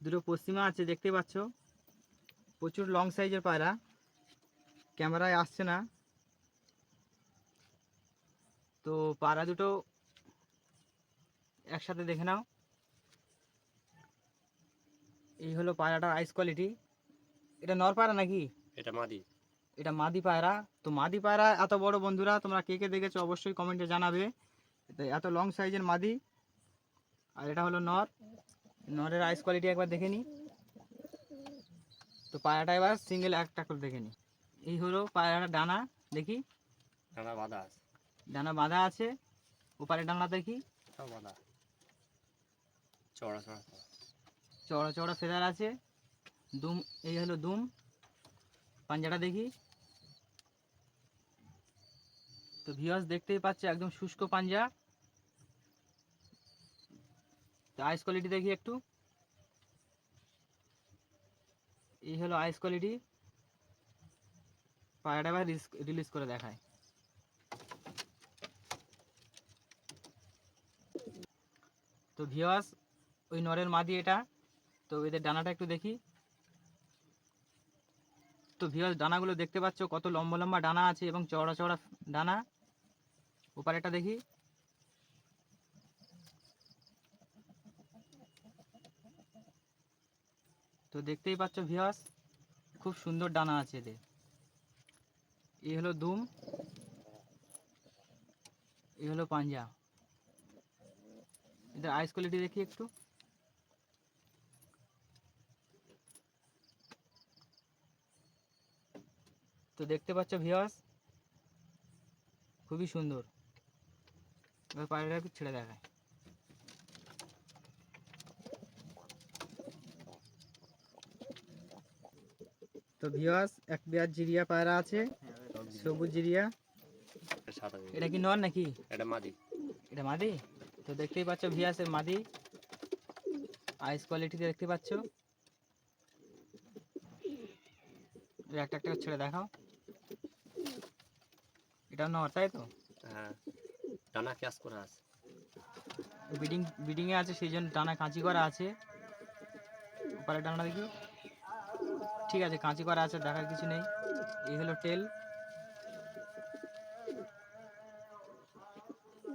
দুটো পশ্চিমা আছে দেখতে পাচ্ছ। প্রচুর লং সাইজের পায়রা। ক্যামেরায় আসছে না। তো পায়রা দুটো একসাথে দেখে নাও। এই হলো পায়রাটার আইস কোয়ালিটি এটা নর পায়রা নাকি? এটা মাদি। এটা মাদি পায়রা। তো মাদি পায়রা এত বড় বন্ধুরা তোমরা কে কে দেখেছ অবশ্যই কমেন্টে জানাবে। এত লং সাইজের মাদি। আর এটা হলো নর। নরের আইস কোয়ালিটি একবার দেখে নি। তো পায়রাটা এবার সিঙ্গেল একটা করে দেখে নি। এই হলো পায়রাটা ডানা দেখি। ডানা বাঁধা আছে। ডানা বাঁধা আছে। ওপারে ডানা দেখি। সব বাঁধা। চড়া চড়া চড়া। চড়া ফেদার আছে। দুম এই হলো দুম। পাঞ্জাটা দেখি। তো ভিউয়ার্স দেখতেই পাচ্ছে একদম শুষ্ক পাঞ্জা। আইস কোয়ালিটি দেখি একটু। এই হলো আইস কোয়ালিটি পায়রাটা এবার রিলিজ করে দেখায়। তো ভিউয়ার্স ওই নরের মাদি এটা। তো এদের ডানাটা একটু দেখি। তো ভিউয়ার্স ডানাগুলো দেখতে পাচ্ছ কত লম্বা লম্বা ডানা আছে এবং চওড়া চওড়া ডানা। ওপারেটা দেখি। তো দেখতেই পাচ্ছ ভিউয়ার্স খুব সুন্দর ডানা আছে এদের। এই হলো দুম, এই হলো পাঞ্জা। এদের আইস কোয়ালিটি দেখি একটু। তো দেখতে পাচ্ছ ভিওয়ার্স খুবই সুন্দর। এবার পায়রাটা একটু ছেড়ে দেখায়। তো ভিওয়ার্স এক পেয়ার জিরিয়া পায়রা আছে সবুজ জিরিয়া। এটা সাদা বেগুনি। এটা কি নর নাকি? এটা মাদি। এটা মাদি? তো দেখতেই পাচ্ছ ভিয়াসের মাদি। আইস কোয়ালিটি দেখতে পাচ্ছ। একটা একটা করে ছেড়ে দেখাও। এটা নর তাই তো? হ্যাঁ। ডানা ক্যাশ করা আছে। বিডিং বিডিংয়ে আছে সেই জন্য ডানা কাঁচি করা আছে। ওপারে ডানা দেখি। ঠিক আছে কাঁচি করা আছে দেখার কিছু নেই এই হলো টেল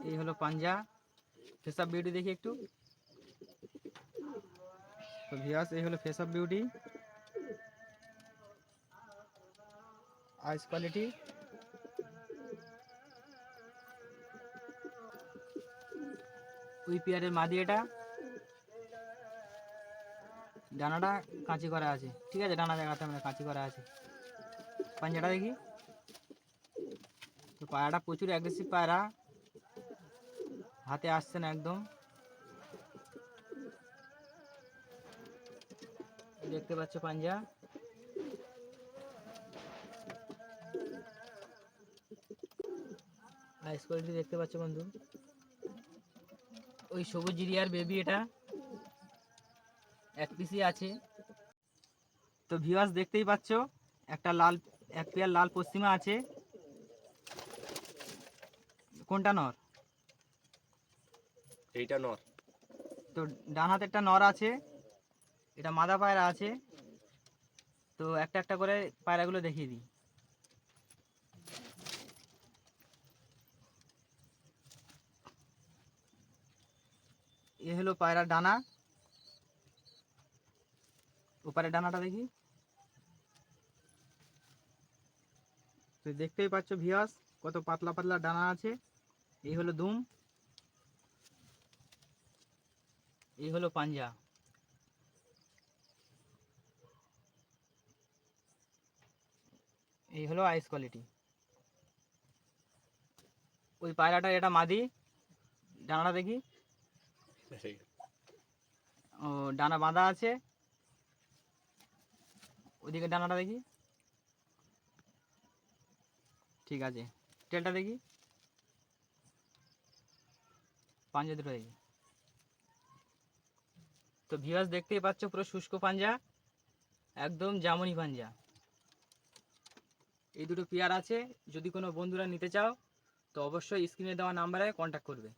এই হলো পাঞ্জা ফেস অফ বিউটি দেখি একটু তো ভিয়াস এই হলো ফেস অফ বিউটি আইস কোয়ালিটি ওই পেয়ারের মাদি এটা ডানাটা কাঁচি করা আছে। ঠিক আছে? ডানা দেখাতে আমরা কাঁচি করা আছে। পাঞ্জাটা দেখি। তো পায়রাটা প্রচুর অ্যাগ্রেসিভ পায়রা। হাতে আসছে না একদম। দেখতে পাচ্ছ পাঞ্জা? আইস কোয়ালিটি দেখতে পাচ্ছ বন্ধু। ওই সবুজ জিরিয়ার বেবি এটা। এক পিসই আছে। তো ভিউয়ার্স দেখতেই পাচ্ছ একটা লাল এক পেয়ার লাল পশ্চিমা আছে। কোনটা নর? এইটা নর। তো ডান হাতেরটা নর আছে এটা মাদা পায়রা আছে। তো একটা একটা করে পায়রাগুলো দেখিয়ে দিই। এ হলো পায়রার ডানা। ওপারে ডানাটা দেখি। তো দেখতেই পাচ্ছ ভিয়াস কত পাতলা পাতলা ডানা আছে। এই হলো দুম। এই হলো পাঞ্জা। এই হলো আইস কোয়ালিটি ওই পায়রাটা এটা মাদি। ডানাটা দেখি। ও ডানা বাঁধা আছে। ওইদিকে ডানাটা দেখি। ঠিক আছে। টেলটা দেখি। পাঞ্জা দুটো দেখি। তো ভিউয়ার্স দেখতেই পাচ্ছ পুরো শুষ্ক পাঞ্জা, একদম জামনি পাঞ্জা। এই দুটো পেয়ার আছে। যদি কোনো বন্ধুরা নিতে চাও, তো অবশ্যই স্ক্রিনে দেওয়া নাম্বারে কন্ট্যাক্ট করবে।